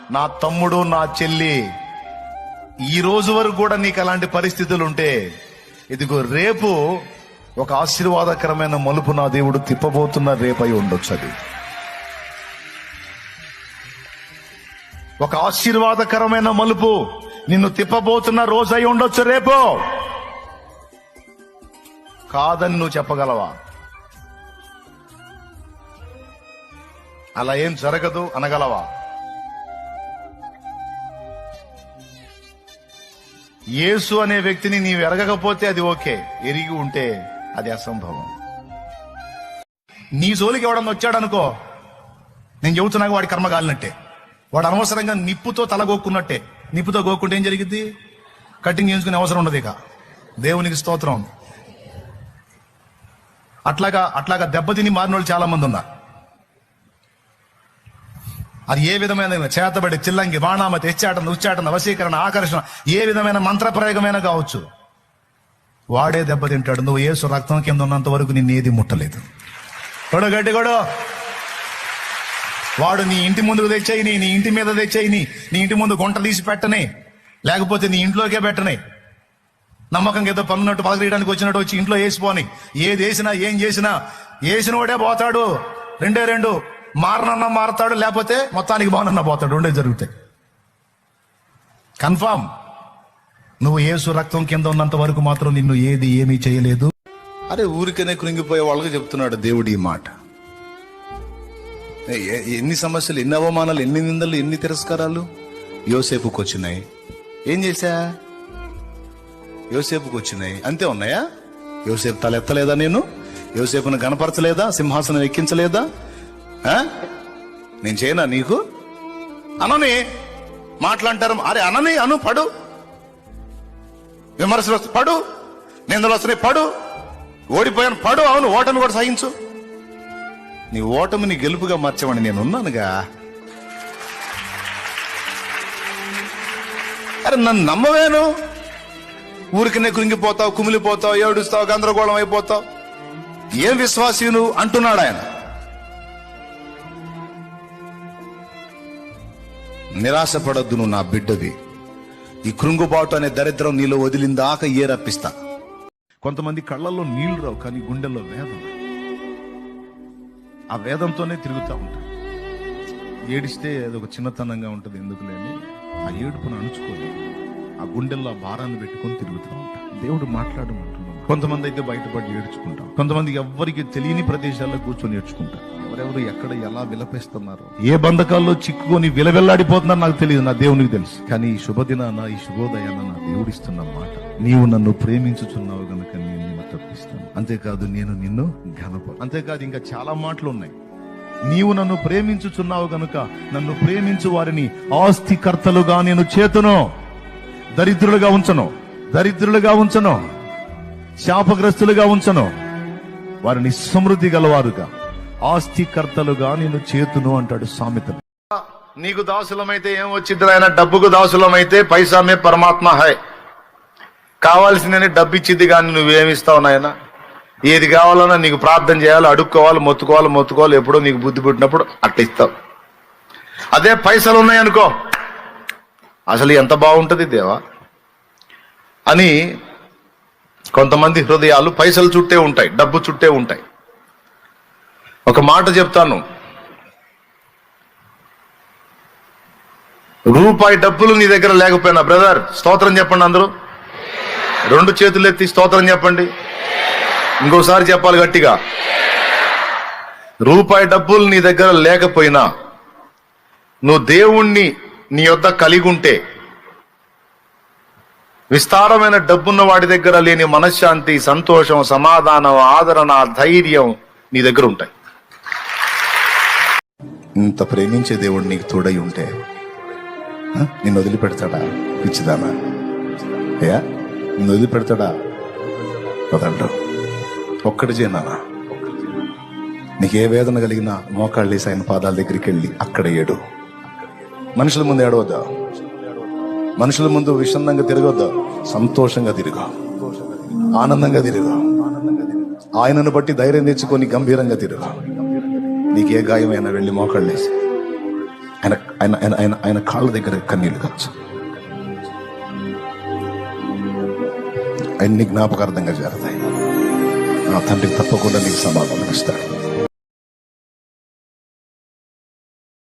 నా తమ్ముడు నా చెల్లి ఈ రోజు వరకు కూడా నీకు అలాంటి పరిస్థితులు ఉంటే ఇదిగో రేపు ఒక ఆశీర్వాదకరమైన మలుపు నా దేవుడు తిప్పబోతున్న రేపై ఉండొచ్చు అది. ఒక ఆశీర్వాదకరమైన మలుపు నిన్ను తిప్పబోతున్న రోజు అయి ఉండొచ్చు రేపు. కాదని నువ్వు చెప్పగలవా? అలా ఏం జరగదు అనగలవా? యేసు అనే వ్యక్తిని నీవు ఎరగకపోతే అది ఓకే. ఎరిగి ఉంటే అది అసంభవం. నీ జోలికి ఎవడన్నా వచ్చాడనుకో నేను చెబుతున్నాక వాడి కర్మ కాలినట్టే వాడు అనవసరంగా నిప్పుతో తలగోక్కున్నట్టే నిప్పుతో గోక్కుంటే ఏం జరిగింది కటింగ్ చేయించుకునే అవసరం ఉండదు ఇక. దేవునికి స్తోత్రం. అట్లాగా అట్లాగా దెబ్బతిని మారిన వాళ్ళు చాలా మంది ఉన్నారు. అది ఏ విధమైన చేతబడి చిల్లంగి బాణామతి హెచ్చాటన ఉచ్చాటన వశీకరణ ఆకర్షణ ఏ విధమైన మంత్ర ప్రయోగమైన కావచ్చు. వాడే దెబ్బతింటాడు నువ్వు ఏసు రక్తం కింద ఉన్నంత వరకు నిన్ను ఏది ముట్టలేదు. కొడు గడ్డి కొడు. వాడు నీ ఇంటి ముందుకు తెచ్చేయని నీ ఇంటి మీద తెచ్చేయని నీ ఇంటి ముందు గుంట తీసి పెట్టని లేకపోతే నీ ఇంట్లోకే పెట్టని. నమ్మకం ఏదో పన్నున్నట్టు పలకరీయడానికి వచ్చినట్టు వచ్చి ఇంట్లో వేసిపోని. ఏది వేసినా ఏం చేసినా వేసిన వాడే పోతాడు. రెండే రెండు. మారనన్న మారతాడు లేకపోతే మొత్తానికి బాగునన్న పోతాడు. రెండే జరుగుతాయి. కన్ఫామ్. నువ్వు ఏసు రక్తం కింద ఉన్నంత వరకు మాత్రం నిన్ను ఏది ఏమీ చేయలేదు. అరే ఊరికనే కృంగిపోయే వాళ్ళకి చెప్తున్నాడు దేవుడి ఈ మాట. ఎన్ని సమస్యలు ఎన్ని అవమానాలు ఎన్ని నిందలు ఎన్ని తిరస్కారాలు? యోసేపుకి వచ్చినాయి. ఏం చేశా? యోసేపుకి వచ్చినాయి. అంతే ఉన్నాయా? యోసేపు తల ఎత్తలేదా నేను? యోసేపును గనపరచలేదా సింహాసనం ఎక్కించలేదా? నేను చేయనా నీకు? అనని మాట్లాంటారు అరే అనని అను పడు. విమర్శలు వస్తే పడు. నిందలు వస్తున్నాయి పడు. ఓడిపోయాను పడు. అవును ఓటమి కూడా సహించు. నీ ఓటమిని గెలుపుగా మార్చమని నేను ఉన్నానుగా. అరే నన్ను నమ్మవేను. ఊరికనే కృంగిపోతావు కుమిలిపోతావు ఏడుస్తావు గందరగోళం అయిపోతావు. ఏం విశ్వాసీ నువ్వు అంటున్నాడు ఆయన? నిరాశపడద్దు నువ్వు నా బిడ్డవి. ఈ కృంగుబాటు అనే దరిద్రం నీలో వదిలిందాక ఏ రప్పిస్తా కొంతమంది కళ్ళల్లో నీళ్ళు రావు కానీ గుండెల్లో వేదన. ఆ వేదంతోనే తిరుగుతూ ఉంటారు ఏడిస్తే అది ఒక చిన్నతనంగా ఉంటుంది ఎందుకు లేని ఆ ఏడుపును అణుచుకొని ఆ గుండెల్లో ఆ భారాన్ని పెట్టుకొని తిరుగుతూ ఉంటారు దేవుడు మాట్లాడమంటున్నాడు. కొంతమంది అయితే బయటపడి ఏడ్చుకుంటాం కొంతమంది ఎవ్వరికి తెలియని ప్రదేశాల్లో కూర్చొని ఏడ్చుకుంటారు. ఎవరెవరు ఎక్కడ ఎలా విలపిస్తున్నారు? ఏ బంధకాల్లో చిక్కుకొని విలవెల్లాడిపోతున్నారు నాకు తెలియదు నా దేవునికి తెలుసు. కానీ ఈ శుభదినాన ఈ శుభోదయాన నా దేవుడిస్తున్న మాట నీవు నన్ను ప్రేమించుచున్నావు గనుక నేను నిన్ను తప్పిస్తాను. అంతేకాదు నేను నిన్ను ఘనప అంతేకాదు ఇంకా చాలా మాటలు ఉన్నాయి. నీవు నన్ను ప్రేమించుచున్నావు గనుక నన్ను ప్రేమించు వారిని ఆస్తికర్తలుగా నేను చేతును దరిద్రులుగా ఉంచను దరిద్రులుగా ఉంచను. శాపగ్రస్తులుగా ఉంచను. వారిని సమృద్ధి గలవారుగా. ఆస్తికర్తలుగా నేను చేతును అంటాడు సామెత నీకు దాసులమైతే ఏం వచ్చింది ఆయన డబ్బుకు దాసులమైతే పైసామే పరమాత్మ హాయ్ కావాల్సిందని డబ్బు ఇచ్చింది కానీ నువ్వేమిస్తావు నాయన? ఏది కావాలన్నా నీకు ప్రార్థన చేయాలి అడుక్కోవాలి మొత్తుకోవాలి మొత్తుకోవాలి. ఎప్పుడో నీకు బుద్ధి పుట్టినప్పుడు అట్లా ఇస్తావు. అదే పైసలు ఉన్నాయనుకో. అసలు ఎంత బాగుంటుంది దేవా? అని కొంతమంది హృదయాలు పైసలు చుట్టే ఉంటాయి డబ్బు చుట్టే ఉంటాయి. ఒక మాట చెప్తాను. రూపాయి డబ్బులు నీ దగ్గర లేకపోయినా బ్రదర్ స్తోత్రం చెప్పండి అందరూ. రెండు చేతులు ఎత్తి స్తోత్రం చెప్పండి. ఇంకోసారి చెప్పాలి గట్టిగా. రూపాయి డబ్బులు నీ దగ్గర లేకపోయినా నువ్వు దేవుణ్ణి నీ యొద్ద కలిగి ఉంటే విస్తారమైన డబ్బున్న వాడి దగ్గర లేని మనశ్శాంతి సంతోషం సమాధానం ఆదరణ ధైర్యం నీ దగ్గర ఉంటాయి. ఇంత ప్రేమించే దేవుడు నీకు తోడై ఉంటే నిన్ను వదిలిపెడతాడా పిచ్చిదానా అయ్యా నిన్ను వదిలిపెడతాడా? వదలడు. ఒక్కటి చేయనా నీకు ఏ వేదన కలిగినా మోకాళ్ళేసి ఆయన పాదాల దగ్గరికి వెళ్ళి అక్కడ ఏడు. మనుషుల ముందు ఏడవద్దా. మనుషుల ముందు విషన్నంగా తిరగొద్దా. సంతోషంగా తిరుగు. ఆనందంగా తిరుగు. ఆయనను బట్టి ధైర్యం తెచ్చుకొని గంభీరంగా తిరుగు. నీకే గాయమైనా వెళ్ళి మోకాళ్ళేసి ఆయన ఆయన ఆయన ఆయన ఆయన కాళ్ళ దగ్గర కన్నీళ్ళు కాచు అన్ని జ్ఞాపకార్థంగా చేరతాయి నా తండ్రి తప్పకుండా నీకు సమాధానం ఇస్తాడు